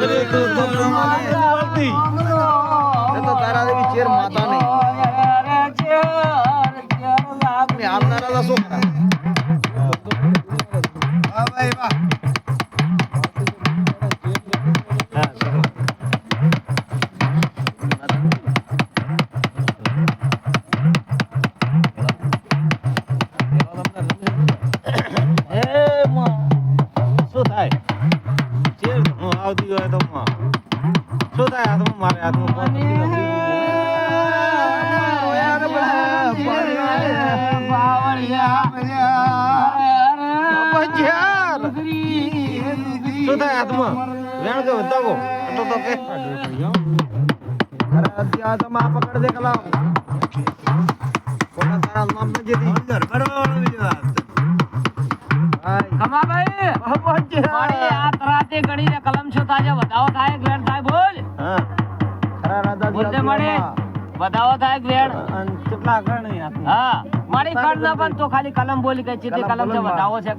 કરી તું તો પ્રમાણે નથી વળતી. એ તો તારા જેવી આવતી હોય તો. શું થાય હાથમાં મારે હાથમાં વેણ કે વધાવો તો તો કે અરે ત્યાં તો માં પકડ દે કલા કોના તારા નામ ન જેતી અંદર બરાબર બીજી વાત. હાય કમાભાઈ! બાપા મારી આ તરાતે ગણીને કલમ છો તાજે વધાવો થાય કે થાય બોલ! હા ખરા રાધા વધાવો થાય કેટલા હા મારી ના પણ તો ખાલી કલમ બોલી કઈ ચીટી કલમ છે વધાવો છે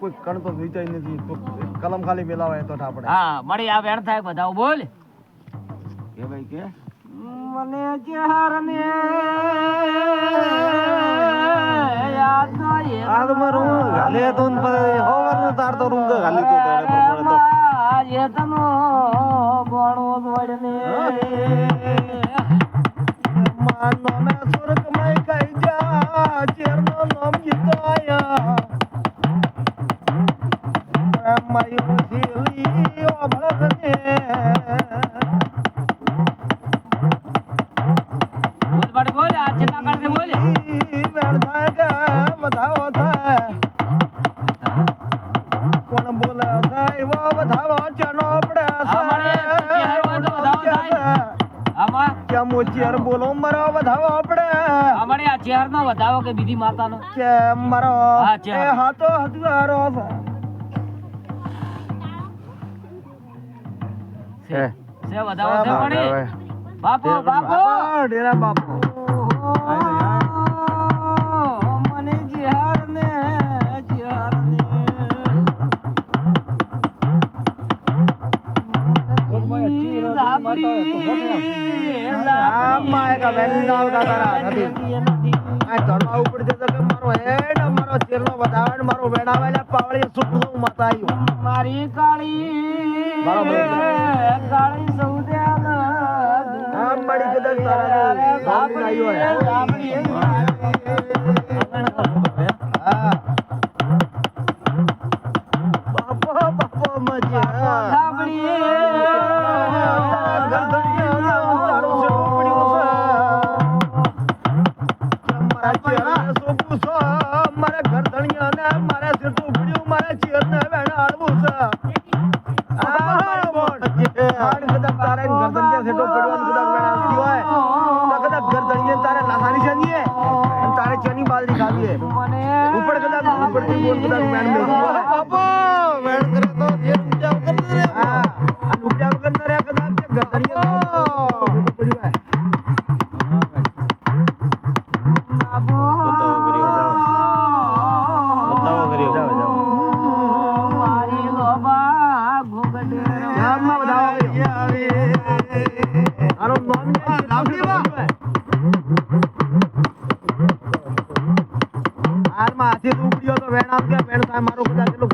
કોઈ કણ તો નથી. તો કલમ ખાલી મેલાવાય તો ઠાપડે. હા મારી આ વેણ થાય વધાવો બોલ. કે ભાઈ કે? મને ચહેરને ગાલે તો ને પછી હોવાનું તાર તો રૂંગ ગાલી તો તેડે પ્રમાણે તો. યેતનો મોચિયર બોલો મારો વધાવો આપણે અમારે આ ચેર નો વધાવો કે બીજી માતાનો? કે મારો હા. એ હાથો હથવારો છે. છે. વધાવો છે પડી બાપો! બાપો ડેરા બાપો. મારી કાળી. કાળી સૌદ્યાલ આમ પડી કદાચ તારા બાપડી આવ્યો હા બાપો બાપો મજા તારે ચેની બાજરી ખાવી હે? ઉપર કદાચ ઉપરથી બોલ કદાચ વેણ મેળવી હાથી તું વેણ કે વેણ સાહેબ મારો કદાચ એટલું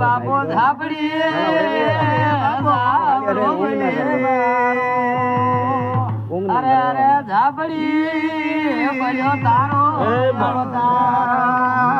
બાપો ધાબડી અરે અરે ધાબડી ભજો તારો તારો તારો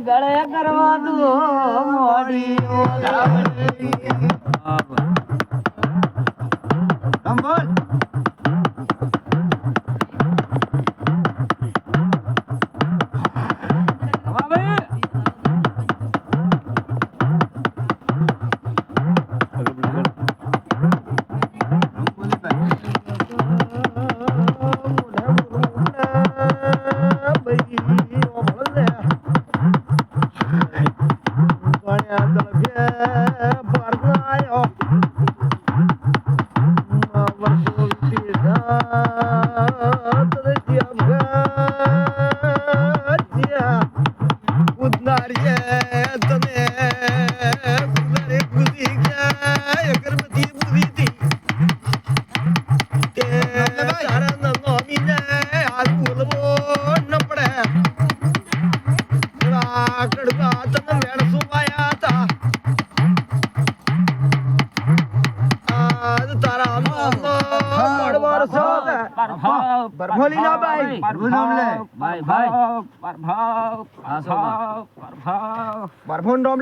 ગળે કરવા દો મોડી ઓ ભરભોલી ભાઈ. બાઈ. પ્રભાવ ભાઈ ભાઈ પ્રભાવ પ્રભાવ પ્રભાવ પરભોન નામ